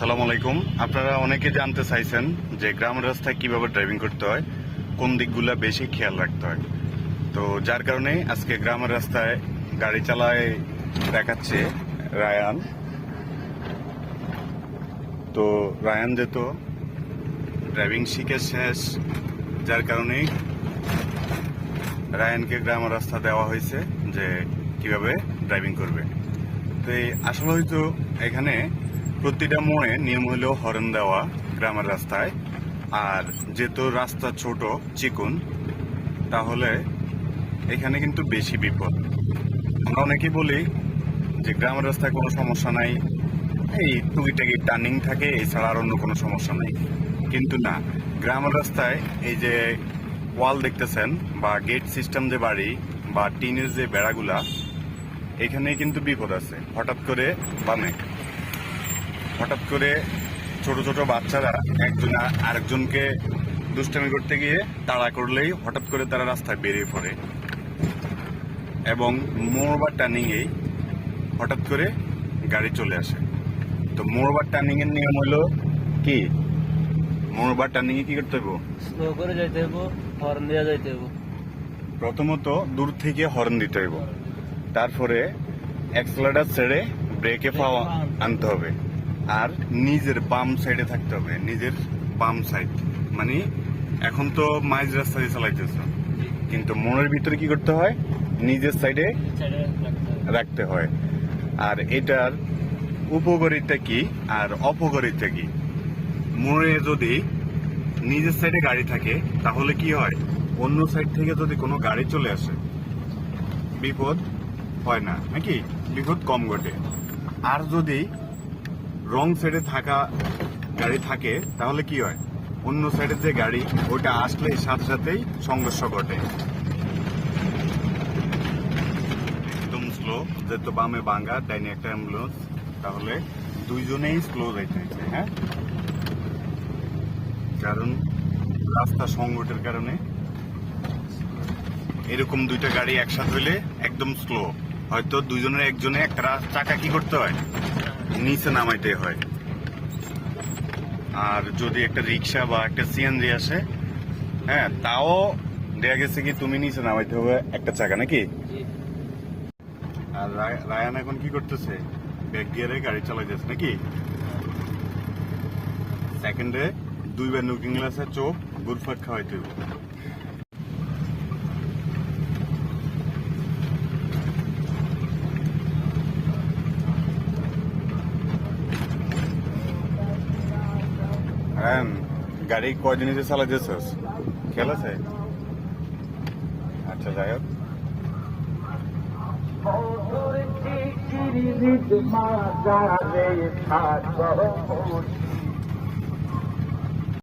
সালাম আলাইকুম। আপনারা অনেকে জানতে চাইছেন যে গ্রাম রাস্তায় কীভাবে ড্রাইভিং করতে হয়, কোন দিকগুলো বেশি খেয়াল রাখতে হয়। তো যার কারণে আজকে গ্রামের রাস্তায় গাড়ি চালায় দেখাচ্ছে রায়ান। তো রায়ান যেত ড্রাইভিং শিখে শেষ। যার কারণেই রায়ানকে গ্রামের রাস্তা দেওয়া হয়েছে যে কীভাবে ড্রাইভিং করবে। তো এই আসলে হয়তো এখানে প্রতিটা মোড়ে নিয়ম হলো হর্ন দেওয়া গ্রামের রাস্তায়। আর যেহেতু রাস্তা ছোট, চিকুন, তাহলে এখানে কিন্তু বেশি বিপদ। আমরা অনেকেই বলি যে গ্রামের রাস্তায় কোনো সমস্যা নাই, এই টুকিটাকি টার্নিং থাকে, এছাড়া আর অন্য কোনো সমস্যা নাই। কিন্তু না, গ্রামের রাস্তায় এই যে ওয়াল দেখতেছেন বা গেট সিস্টেম যে বাড়ি বা টিনের যে বেড়াগুলা এখানে কিন্তু বিপদ আছে। হঠাৎ করে বামে হঠাৎ করে ছোট ছোট বাচ্চারা একজন আর- আরেকজনকে দুষ্টামি করতে গিয়ে তাড়া করলেই হঠাৎ করে তারা রাস্তায় বেরিয়ে পড়ে। এবং মোড় বা টার্নিংয়েই হঠাৎ করে গাড়ি চলে আসে। তো মোড় বা টার্নিং এর নিয়ম হলো কি? মোড় বা টার্নিং এ কি করতে হবে স্লো করে যাইতে হর্ন দিয়ে যাইতে হইব। প্রথমত দূর থেকে হর্ন দিতে হইব। তারপরে অ্যাক্সেলারেটর ছেড়ে ব্রেকে পাওয়া। আনতে হবে। আর নিজের বাম সাইডে থাকতে হবে, নিজের বাম সাইড মানে এখন তো মাঝ রাস্তা দিয়ে চালাইতেছ, কিন্তু মনের ভিতরে কি করতে হয়? নিজের সাইডে রাখতে হয়। আর এটার উপকারিতা কি আর অপকারিতা কি? মোড়ে যদি নিজের সাইডে গাড়ি থাকে, তাহলে কি হয়? অন্য সাইড থেকে যদি কোনো গাড়ি চলে আসে, বিপদ হয় না, নাকি? বিপদ কম ঘটে। আর যদি রং সাইডে থাকা গাড়ি থাকে, তাহলে কি হয়? অন্য সাইডের যে গাড়ি ওটা আসলে সাথে সাথেই সংঘর্ষ ঘটে। একদম স্লো যেহেতু বামে বাঙ্গা ডাইনে একটা অ্যাম্বুলেন্স তাহলে দুইজনেই স্লো যাইতে হয়েছে হ্যাঁ? কারণ রাস্তা সংকটের কারণে এরকম দুইটা গাড়ি একসাথে হইলে একদম স্লো হয়তো দুইজনের একজনে একটা চাকা কি করতে হয়? নিচে নামাইতে হয়। আর যদি একটা রিক্সা বা একটা সিএনজি আসে হ্যাঁ তাও দেয়া গেছে কি তুমি নিচে নামাইতে হবে একটা চাকা, নাকি? আর রায়- রায়ান এখন কি করতেছে? ব্যাক গিয়ারে গাড়ি চালাইতেছে, নাকি? সেকেন্ডে দুইবার নুকিং গ্লাসে চোখ গুরফাট খাওয়াইতে হবে। রায়ান গাড়ি কয়দিন চালা চালাইতেছস? খেয়াল আছে? আচ্ছা যাই হোক। মাজারে থাকো।